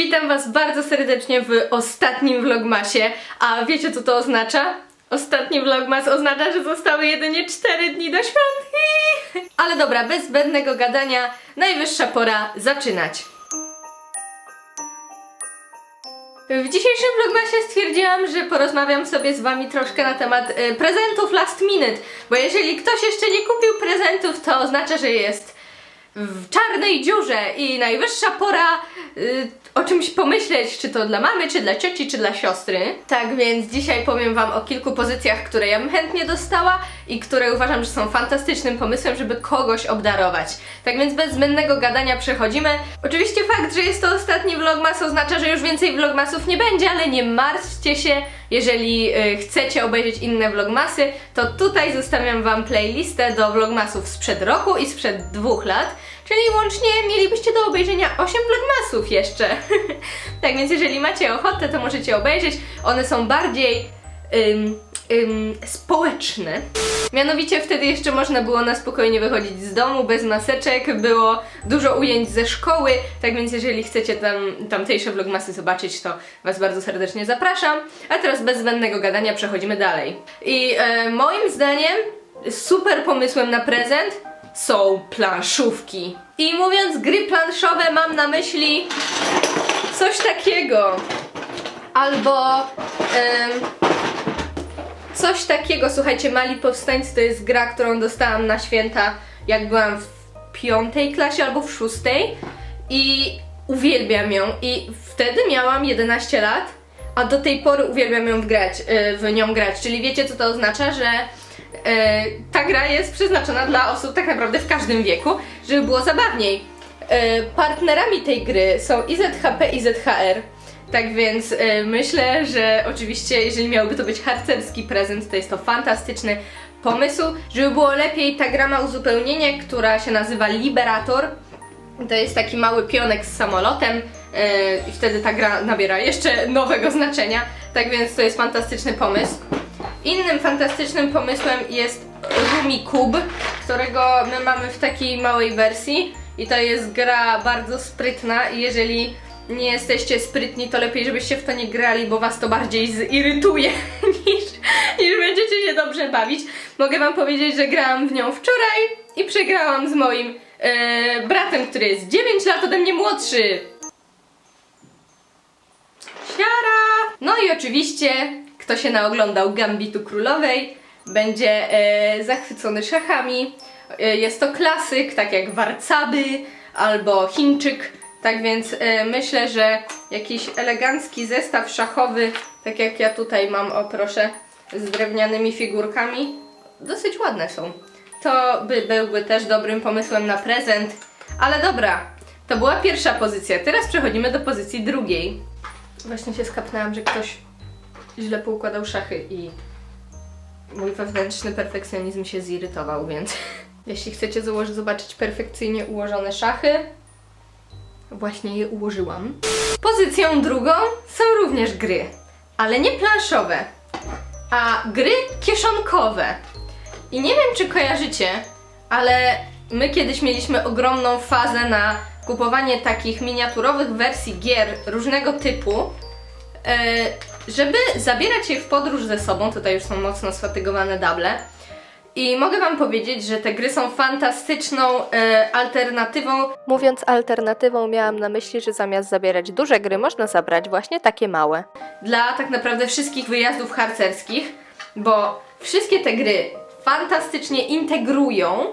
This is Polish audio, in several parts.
Witam Was bardzo serdecznie w ostatnim vlogmasie. A wiecie co to oznacza? Ostatni vlogmas oznacza, że zostały jedynie 4 dni do świąt. Ale dobra, bez zbędnego gadania, najwyższa pora zaczynać. W dzisiejszym vlogmasie stwierdziłam, że porozmawiam sobie z wami troszkę na temat y, prezentów last minute, bo jeżeli ktoś jeszcze nie kupił prezentów, to oznacza, że jest w czarnej dziurze i najwyższa pora y, o czymś pomyśleć, czy to dla mamy, czy dla cioci, czy dla siostry. Tak więc dzisiaj powiem wam o kilku pozycjach, które ja bym chętnie dostała i które uważam, że są fantastycznym pomysłem, żeby kogoś obdarować. Tak więc bez zbędnego gadania przechodzimy. Oczywiście fakt, że jest to ostatni vlogmas oznacza, że już więcej vlogmasów nie będzie, ale nie martwcie się, jeżeli y, chcecie obejrzeć inne vlogmasy, to tutaj zostawiam wam playlistę do vlogmasów sprzed roku i sprzed dwóch lat. Czyli łącznie mielibyście do obejrzenia 8 vlogmasów jeszcze. tak więc jeżeli macie ochotę, to możecie obejrzeć. One są bardziej ym, ym, społeczne. Mianowicie wtedy jeszcze można było na spokojnie wychodzić z domu, bez maseczek, było dużo ujęć ze szkoły, tak więc jeżeli chcecie tam, tamtejsze vlogmasy zobaczyć, to Was bardzo serdecznie zapraszam. A teraz bez zbędnego gadania przechodzimy dalej. I e, moim zdaniem super pomysłem na prezent są planszówki. I mówiąc gry planszowe mam na myśli coś takiego. Albo em, coś takiego, słuchajcie, Mali Powstańcy to jest gra, którą dostałam na święta, jak byłam w piątej klasie albo w szóstej. I uwielbiam ją. I wtedy miałam 11 lat, a do tej pory uwielbiam ją grać, y, w nią grać, czyli wiecie co to oznacza, że ta gra jest przeznaczona dla osób tak naprawdę w każdym wieku, żeby było zabawniej. E, partnerami tej gry są IZHP i ZHR. Tak więc e, myślę, że oczywiście, jeżeli miałby to być harcerski prezent, to jest to fantastyczny pomysł. Żeby było lepiej, ta gra ma uzupełnienie, która się nazywa Liberator. To jest taki mały pionek z samolotem e, i wtedy ta gra nabiera jeszcze nowego znaczenia. Tak więc to jest fantastyczny pomysł. Innym fantastycznym pomysłem jest Rumi Cube, którego my mamy w takiej małej wersji i to jest gra bardzo sprytna i jeżeli nie jesteście sprytni, to lepiej żebyście w to nie grali, bo was to bardziej zirytuje niż, niż będziecie się dobrze bawić. Mogę wam powiedzieć, że grałam w nią wczoraj i przegrałam z moim e, bratem, który jest 9 lat ode mnie młodszy. Siara! No i oczywiście, kto się naoglądał Gambitu Królowej, będzie e, zachwycony szachami. E, jest to klasyk, tak jak Warcaby albo Chińczyk. Tak więc e, myślę, że jakiś elegancki zestaw szachowy, tak jak ja tutaj mam, o proszę, z drewnianymi figurkami, dosyć ładne są. To by byłby też dobrym pomysłem na prezent. Ale dobra, to była pierwsza pozycja. Teraz przechodzimy do pozycji drugiej. Właśnie się skapnęłam, że ktoś źle poukładał szachy i mój wewnętrzny perfekcjonizm się zirytował, więc jeśli chcecie zobaczyć perfekcyjnie ułożone szachy, właśnie je ułożyłam. Pozycją drugą są również gry, ale nie planszowe, a gry kieszonkowe. I nie wiem, czy kojarzycie, ale my kiedyś mieliśmy ogromną fazę na kupowanie takich miniaturowych wersji gier różnego typu, e, żeby zabierać je w podróż ze sobą. Tutaj już są mocno sfatygowane dable. I mogę Wam powiedzieć, że te gry są fantastyczną e, alternatywą. Mówiąc alternatywą, miałam na myśli, że zamiast zabierać duże gry, można zabrać właśnie takie małe. Dla tak naprawdę wszystkich wyjazdów harcerskich, bo wszystkie te gry fantastycznie integrują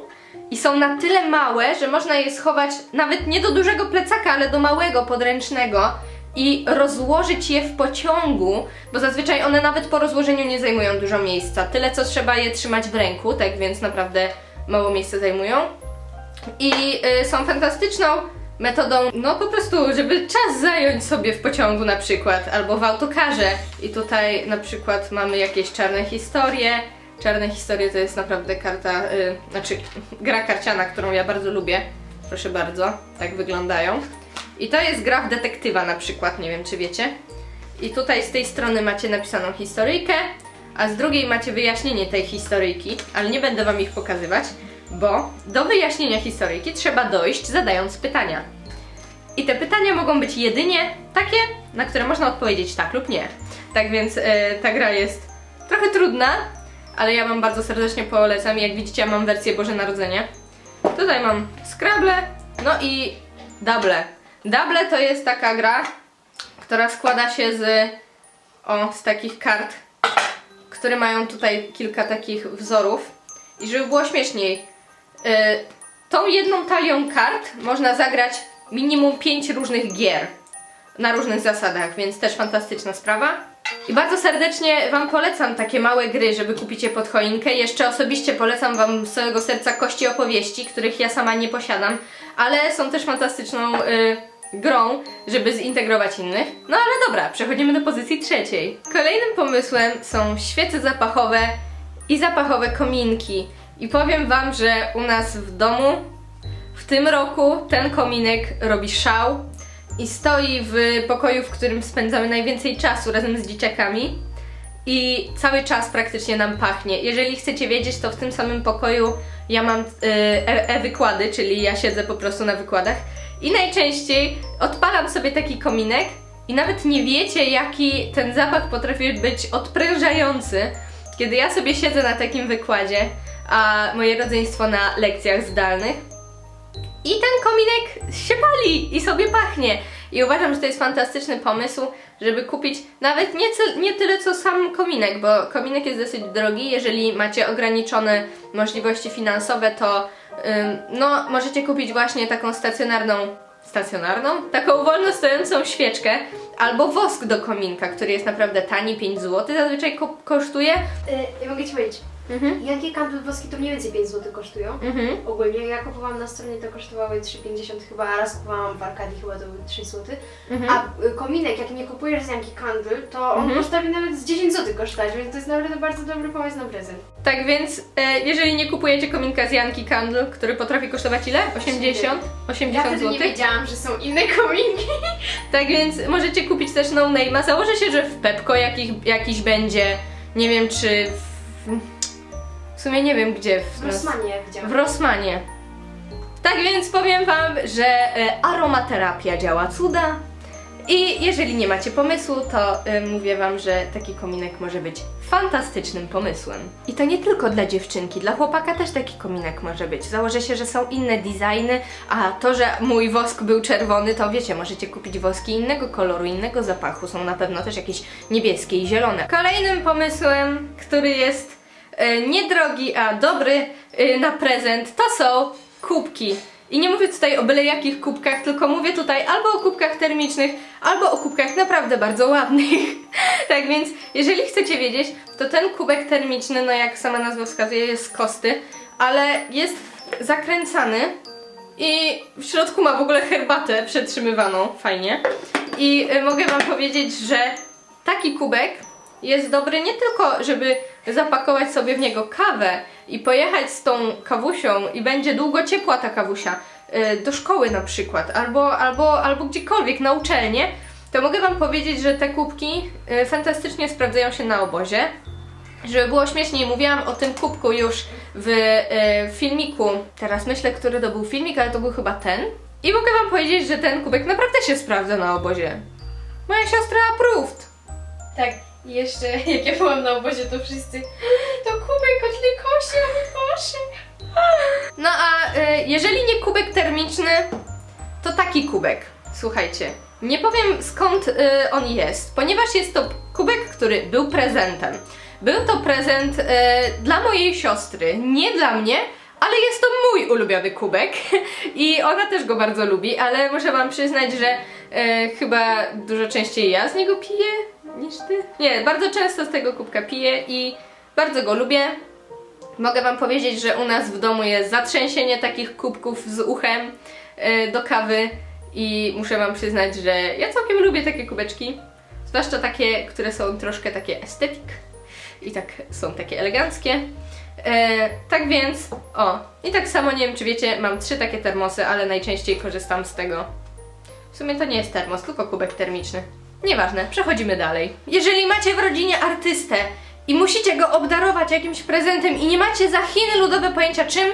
i są na tyle małe, że można je schować nawet nie do dużego plecaka, ale do małego podręcznego i rozłożyć je w pociągu, bo zazwyczaj one nawet po rozłożeniu nie zajmują dużo miejsca. Tyle co trzeba je trzymać w ręku, tak więc naprawdę mało miejsca zajmują. I y, są fantastyczną metodą, no po prostu, żeby czas zająć sobie w pociągu na przykład, albo w autokarze. I tutaj na przykład mamy jakieś czarne historie. Czarne historie to jest naprawdę karta, y, znaczy gra karciana, którą ja bardzo lubię. Proszę bardzo, tak wyglądają. I to jest gra w detektywa na przykład, nie wiem czy wiecie. I tutaj z tej strony macie napisaną historyjkę, a z drugiej macie wyjaśnienie tej historyjki, ale nie będę wam ich pokazywać, bo do wyjaśnienia historyjki trzeba dojść zadając pytania. I te pytania mogą być jedynie takie, na które można odpowiedzieć tak lub nie. Tak więc e, ta gra jest trochę trudna, ale ja Wam bardzo serdecznie polecam. Jak widzicie, ja mam wersję Boże Narodzenie. Tutaj mam Scrabble, no i Double. Double to jest taka gra, która składa się z, o, z takich kart, które mają tutaj kilka takich wzorów. I żeby było śmieszniej, y, tą jedną talią kart można zagrać minimum 5 różnych gier na różnych zasadach, więc też fantastyczna sprawa. I bardzo serdecznie Wam polecam takie małe gry, żeby kupić je pod choinkę. Jeszcze osobiście polecam Wam z całego serca kości opowieści, których ja sama nie posiadam, ale są też fantastyczną y, grą, żeby zintegrować innych. No ale dobra, przechodzimy do pozycji trzeciej. Kolejnym pomysłem są świece zapachowe i zapachowe kominki. I powiem Wam, że u nas w domu w tym roku ten kominek robi szał i stoi w pokoju, w którym spędzamy najwięcej czasu razem z dzieciakami. I cały czas praktycznie nam pachnie. Jeżeli chcecie wiedzieć, to w tym samym pokoju ja mam y, e- e-wykłady, czyli ja siedzę po prostu na wykładach. I najczęściej odpalam sobie taki kominek i nawet nie wiecie, jaki ten zapach potrafi być odprężający, kiedy ja sobie siedzę na takim wykładzie, a moje rodzeństwo na lekcjach zdalnych. I ten kominek się pali i sobie pachnie. I uważam, że to jest fantastyczny pomysł, żeby kupić nawet nie, nie tyle co sam kominek, bo kominek jest dosyć drogi. Jeżeli macie ograniczone możliwości finansowe, to ym, no, możecie kupić właśnie taką stacjonarną, stacjonarną? Taką wolno stojącą świeczkę albo wosk do kominka, który jest naprawdę tani, 5 zł zazwyczaj ko- kosztuje. Y, ja mogę Ci powiedzieć, Mhm. jakie kandle woski to mniej więcej 5 zł kosztują? Mhm. Ogólnie ja kupowałam na stronie to kosztowały 3,50 chyba, a raz kupowałam w Arkadii chyba to były 3 zł. Mhm. A y, kominek, jak nie kupujesz z Janki Candle, to on Mhm. potrafi nawet z 10 zł kosztować, więc to jest naprawdę bardzo dobry pomysł na prezent. Tak więc, e, jeżeli nie kupujecie kominka z Janki Candle, który potrafi kosztować ile? 80? Ja 80 wtedy nie zł? wiedziałam, że są inne kominki. Tak więc możecie kupić też no name'a. Założę się, że w Pepko jakich, jakiś będzie. Nie wiem czy w sumie nie wiem gdzie. W w widziałam. Rossmanie. Tak więc powiem Wam, że e, aromaterapia działa cuda. I jeżeli nie macie pomysłu, to e, mówię Wam, że taki kominek może być fantastycznym pomysłem. I to nie tylko dla dziewczynki, dla chłopaka też taki kominek może być. Założę się, że są inne designy, a to, że mój wosk był czerwony, to wiecie, możecie kupić woski innego koloru, innego zapachu. Są na pewno też jakieś niebieskie i zielone. Kolejnym pomysłem, który jest niedrogi, a dobry e, na prezent, to są kubki. I nie mówię tutaj o byle jakich kubkach, tylko mówię tutaj albo o kubkach termicznych, albo o kubkach naprawdę bardzo ładnych. tak więc, jeżeli chcecie wiedzieć, to ten kubek termiczny, no jak sama nazwa wskazuje, jest z kosty, ale jest zakręcany i w środku ma w ogóle herbatę przetrzymywaną, fajnie. I y, mogę Wam powiedzieć, że taki kubek jest dobry nie tylko, żeby zapakować sobie w niego kawę i pojechać z tą kawusią i będzie długo ciepła ta kawusia y, do szkoły na przykład, albo, albo, albo gdziekolwiek na uczelnię, to mogę Wam powiedzieć, że te kubki y, fantastycznie sprawdzają się na obozie. Żeby było śmieszniej, mówiłam o tym kubku już w e, filmiku. Teraz myślę, który to był filmik, ale to był chyba ten. I mogę Wam powiedzieć, że ten kubek naprawdę się sprawdza na obozie. Moja siostra approved. Tak, i jeszcze jak ja byłam na obozie, to wszyscy to kubek od Lykosia, Boże. No a e, jeżeli nie kubek termiczny, to taki kubek. Słuchajcie, nie powiem skąd e, on jest, ponieważ jest to kubek, który był prezentem. Był to prezent e, dla mojej siostry, nie dla mnie, ale jest to mój ulubiony kubek i ona też go bardzo lubi, ale muszę Wam przyznać, że chyba dużo częściej ja z niego piję niż Ty. Nie, bardzo często z tego kubka piję i bardzo go lubię. Mogę Wam powiedzieć, że u nas w domu jest zatrzęsienie takich kubków z uchem e, do kawy i muszę Wam przyznać, że ja całkiem lubię takie kubeczki. Zwłaszcza takie, które są troszkę takie estetyk i tak są takie eleganckie. E, tak więc, o, i tak samo nie wiem, czy wiecie, mam trzy takie termosy, ale najczęściej korzystam z tego. W sumie to nie jest termos, tylko kubek termiczny. Nieważne, przechodzimy dalej. Jeżeli macie w rodzinie artystę i musicie go obdarować jakimś prezentem i nie macie za Chiny ludowe pojęcia czym,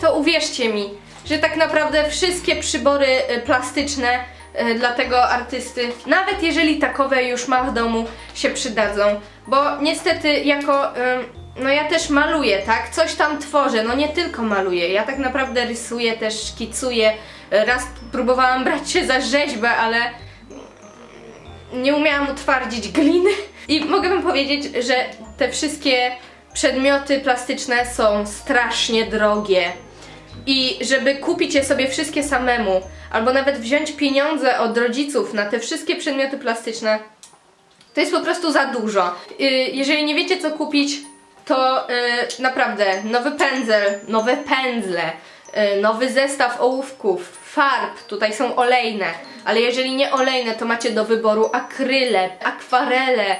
to uwierzcie mi, że tak naprawdę wszystkie przybory y, plastyczne e, dla tego artysty, nawet jeżeli takowe już ma w domu, się przydadzą. Bo niestety jako, em, no ja też maluję, tak? Coś tam tworzę, no nie tylko maluję, ja tak naprawdę rysuję, też szkicuję. Raz próbowałam brać się za rzeźbę, ale nie umiałam utwardzić gliny. I mogę wam powiedzieć, że te wszystkie przedmioty plastyczne są strasznie drogie. I żeby kupić je sobie wszystkie samemu, albo nawet wziąć pieniądze od rodziców na te wszystkie przedmioty plastyczne, to jest po prostu za dużo. Y, Jeżeli nie wiecie co kupić, to y, naprawdę nowy pędzel, nowe pędzle, y, nowy zestaw ołówków, farb, tutaj są olejne, ale jeżeli nie olejne, to macie do wyboru akryle, akwarele,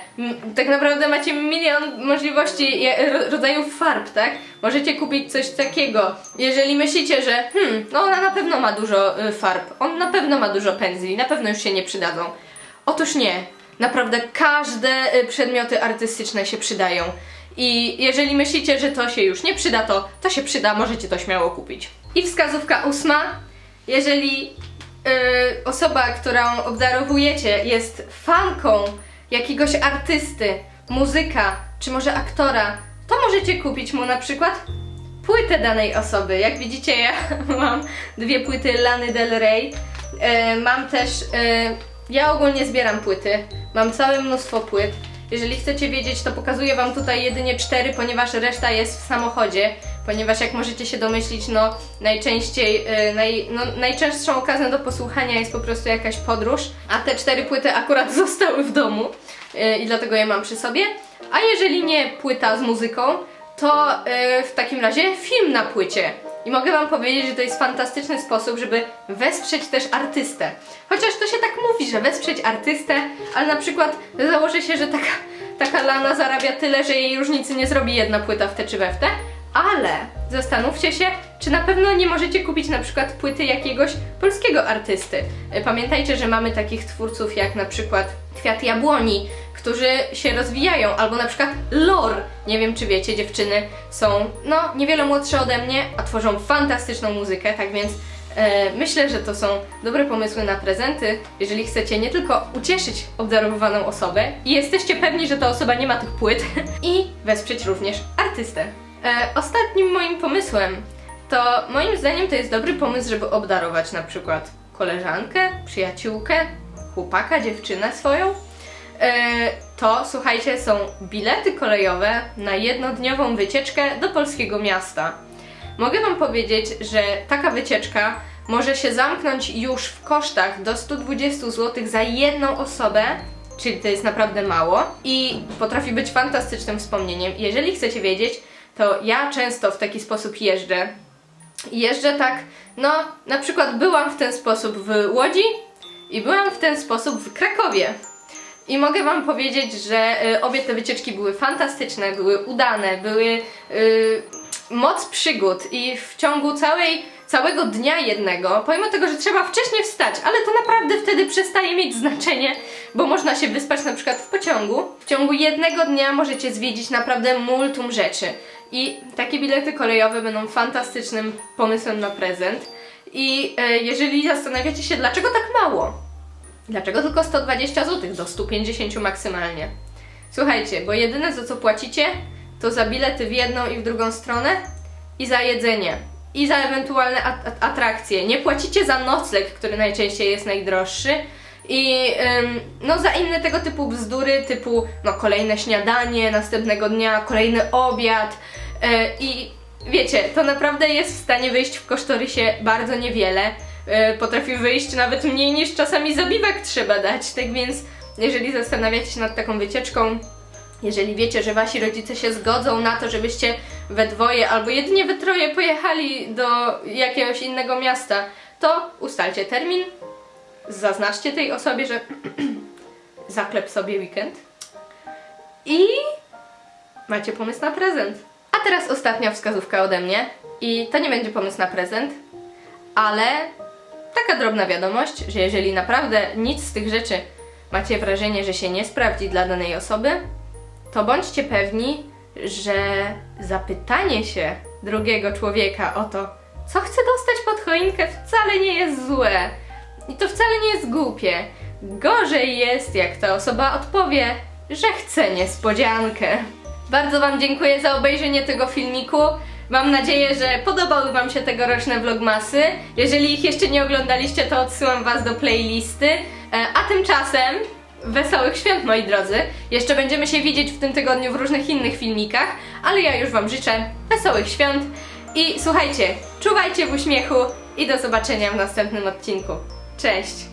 tak naprawdę macie milion możliwości rodzajów farb, tak? Możecie kupić coś takiego. Jeżeli myślicie, że hmm, no ona na pewno ma dużo y, farb, on na pewno ma dużo pędzli, na pewno już się nie przydadzą. Otóż nie. Naprawdę każde y, przedmioty artystyczne się przydają. I jeżeli myślicie, że to się już nie przyda, to to się przyda, możecie to śmiało kupić. I wskazówka ósma. Jeżeli y, osoba, którą obdarowujecie, jest fanką jakiegoś artysty, muzyka, czy może aktora, to możecie kupić mu na przykład płytę danej osoby. Jak widzicie, ja mam dwie płyty Lany Del Rey. E, mam też. E, ja ogólnie zbieram płyty. Mam całe mnóstwo płyt. Jeżeli chcecie wiedzieć, to pokazuję Wam tutaj jedynie cztery, ponieważ reszta jest w samochodzie. Ponieważ jak możecie się domyślić, no najczęściej, e, naj, no, najczęstszą okazją do posłuchania jest po prostu jakaś podróż, a te cztery płyty akurat zostały w domu e, i dlatego je mam przy sobie. A jeżeli nie płyta z muzyką, to e, w takim razie film na płycie. I mogę Wam powiedzieć, że to jest fantastyczny sposób, żeby wesprzeć też artystę. Chociaż to się tak mówi, że wesprzeć artystę, ale na przykład założę się, że taka, taka Lana zarabia tyle, że jej różnicy nie zrobi jedna płyta w te czy we w te, ale zastanówcie się, czy na pewno nie możecie kupić na przykład płyty jakiegoś polskiego artysty. E, Pamiętajcie, że mamy takich twórców jak na przykład Kwiat Jabłoni, którzy się rozwijają, albo na przykład Lor. Nie wiem, czy wiecie, dziewczyny są no niewiele młodsze ode mnie, a tworzą fantastyczną muzykę, tak więc e, myślę, że to są dobre pomysły na prezenty, jeżeli chcecie nie tylko ucieszyć obdarowywaną osobę i jesteście pewni, że ta osoba nie ma tych płyt i wesprzeć również artystę. E, ostatnim moim pomysłem to moim zdaniem to jest dobry pomysł, żeby obdarować na przykład koleżankę, przyjaciółkę, chłopaka, dziewczynę swoją. E, to słuchajcie, są bilety kolejowe na jednodniową wycieczkę do polskiego miasta. Mogę Wam powiedzieć, że taka wycieczka może się zamknąć już w kosztach do 120 zł za jedną osobę, czyli to jest naprawdę mało i potrafi być fantastycznym wspomnieniem. Jeżeli chcecie wiedzieć, to ja często w taki sposób jeżdżę. Jeżdżę tak, no na przykład byłam w ten sposób w Łodzi i byłam w ten sposób w Krakowie. I mogę Wam powiedzieć, że y, obie te wycieczki były fantastyczne, były udane, były y, moc przygód i w ciągu całej, całego dnia jednego, pomimo tego, że trzeba wcześniej wstać, ale to naprawdę wtedy przestaje mieć znaczenie, bo można się wyspać na przykład w pociągu. W ciągu jednego dnia możecie zwiedzić naprawdę multum rzeczy. I takie bilety kolejowe będą fantastycznym pomysłem na prezent. I e, jeżeli zastanawiacie się, dlaczego tak mało, Dlaczego tylko 120 zł do 150 maksymalnie? Słuchajcie, bo jedyne za co płacicie to za bilety w jedną i w drugą stronę i za jedzenie i za ewentualne at- at- atrakcje. Nie płacicie za nocleg, który najczęściej jest najdroższy i ym, no za inne tego typu bzdury, typu no kolejne śniadanie następnego dnia, kolejny obiad i wiecie, to naprawdę jest w stanie wyjść w kosztorysie bardzo niewiele. Yy, potrafi wyjść nawet mniej niż czasami zabiwek trzeba dać, tak więc jeżeli zastanawiacie się nad taką wycieczką, jeżeli wiecie, że wasi rodzice się zgodzą na to, żebyście we dwoje albo jedynie we troje pojechali do jakiegoś innego miasta, to ustalcie termin, zaznaczcie tej osobie, że zaklep sobie weekend i macie pomysł na prezent. A teraz ostatnia wskazówka ode mnie i to nie będzie pomysł na prezent, ale taka drobna wiadomość, że jeżeli naprawdę nic z tych rzeczy macie wrażenie, że się nie sprawdzi dla danej osoby, to bądźcie pewni, że zapytanie się drugiego człowieka o to, co chce dostać pod choinkę, wcale nie jest złe. I to wcale nie jest głupie. Gorzej jest, jak ta osoba odpowie, że chce niespodziankę. Bardzo Wam dziękuję za obejrzenie tego filmiku. Mam nadzieję, że podobały Wam się tegoroczne vlogmasy. Jeżeli ich jeszcze nie oglądaliście, to odsyłam Was do playlisty. E, A tymczasem wesołych świąt, moi drodzy. Jeszcze będziemy się widzieć w tym tygodniu w różnych innych filmikach, ale ja już Wam życzę wesołych świąt. I słuchajcie, czuwajcie w uśmiechu i do zobaczenia w następnym odcinku. Cześć!